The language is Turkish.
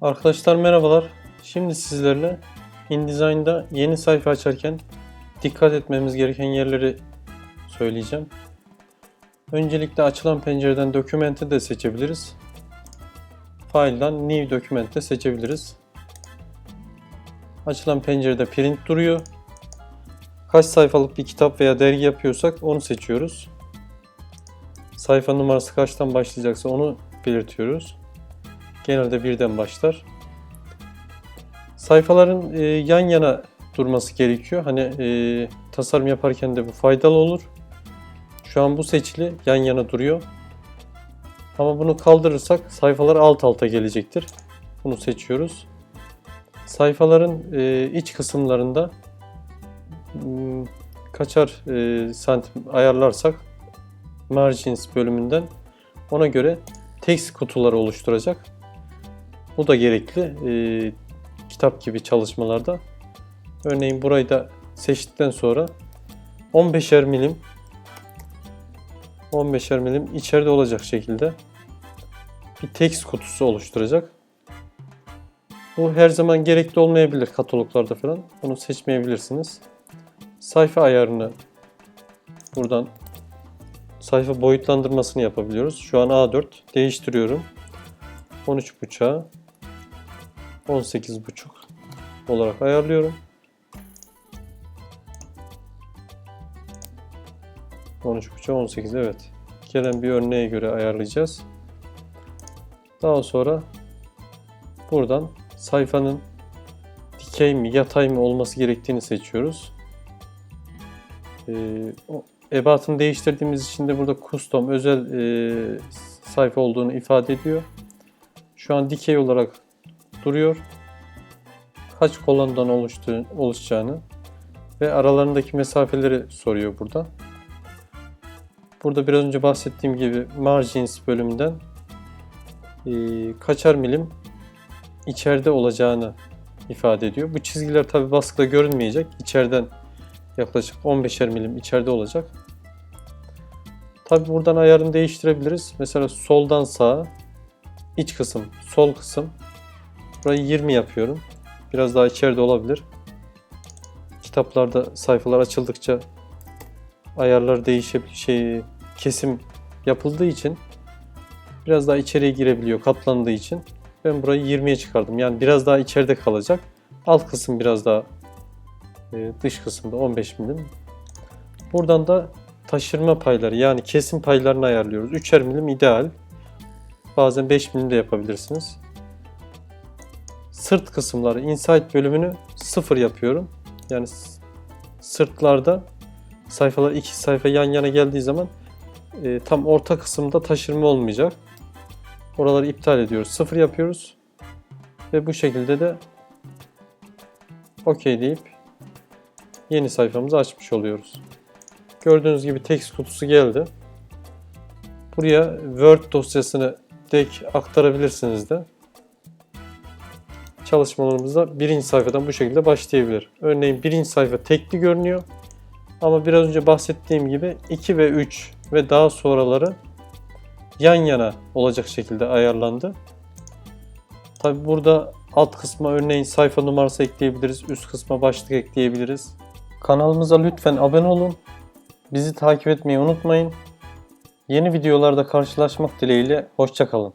Arkadaşlar merhabalar. Şimdi sizlerle InDesign'da yeni sayfa açarken dikkat etmemiz gereken yerleri söyleyeceğim. Öncelikle açılan pencereden Document'i de seçebiliriz. File'dan New Document de seçebiliriz. Açılan pencerede print duruyor. Kaç sayfalık bir kitap veya dergi yapıyorsak onu seçiyoruz. Sayfa numarası kaçtan başlayacaksa onu belirtiyoruz. Genelde birden başlar. Sayfaların e, yan yana durması gerekiyor. Hani e, tasarım yaparken de bu faydalı olur. Şu an bu seçili yan yana duruyor. Ama bunu kaldırırsak sayfalar alt alta gelecektir. Bunu seçiyoruz. Sayfaların e, iç kısımlarında m, kaçar e, santim ayarlarsak margins bölümünden ona göre text kutuları oluşturacak. Bu da gerekli e, kitap gibi çalışmalarda. Örneğin burayı da seçtikten sonra 15'er milim 15'er milim içeride olacak şekilde bir text kutusu oluşturacak. Bu her zaman gerekli olmayabilir kataloglarda falan. Bunu seçmeyebilirsiniz. Sayfa ayarını buradan sayfa boyutlandırmasını yapabiliyoruz. Şu an A4 değiştiriyorum. 13.5'a 18.5 olarak ayarlıyorum. 13.5'a 18 evet. Gelen bir örneğe göre ayarlayacağız. Daha sonra buradan sayfanın dikey mi yatay mı olması gerektiğini seçiyoruz. Ee, ebatını değiştirdiğimiz için de burada custom özel e, sayfa olduğunu ifade ediyor. Şu an dikey olarak duruyor. Kaç kolondan oluştuğu, oluşacağını ve aralarındaki mesafeleri soruyor burada. Burada biraz önce bahsettiğim gibi margins bölümünden e, kaçar milim içeride olacağını ifade ediyor. Bu çizgiler tabi baskıda görünmeyecek. İçeriden yaklaşık 15'er milim içeride olacak. Tabi buradan ayarını değiştirebiliriz. Mesela soldan sağa iç kısım, sol kısım. Burayı 20 yapıyorum. Biraz daha içeride olabilir. Kitaplarda sayfalar açıldıkça ayarlar değişebilir. Şey, kesim yapıldığı için biraz daha içeriye girebiliyor katlandığı için. Ben burayı 20'ye çıkardım. Yani biraz daha içeride kalacak. Alt kısım biraz daha e, dış kısımda 15 milim. Buradan da taşırma payları yani kesim paylarını ayarlıyoruz. 3'er milim ideal. Bazen 5 milim de yapabilirsiniz. Sırt kısımları, inside bölümünü sıfır yapıyorum. Yani sırtlarda sayfalar iki sayfa yan yana geldiği zaman e, tam orta kısımda taşırma olmayacak. Oraları iptal ediyoruz. Sıfır yapıyoruz. Ve bu şekilde de OK deyip yeni sayfamızı açmış oluyoruz. Gördüğünüz gibi text kutusu geldi. Buraya Word dosyasını direkt aktarabilirsiniz de. Çalışmalarımızda birinci sayfadan bu şekilde başlayabilir. Örneğin birinci sayfa tekli görünüyor. Ama biraz önce bahsettiğim gibi 2 ve 3 ve daha sonraları yan yana olacak şekilde ayarlandı. Tabi burada alt kısma örneğin sayfa numarası ekleyebiliriz. Üst kısma başlık ekleyebiliriz. Kanalımıza lütfen abone olun. Bizi takip etmeyi unutmayın. Yeni videolarda karşılaşmak dileğiyle. Hoşçakalın.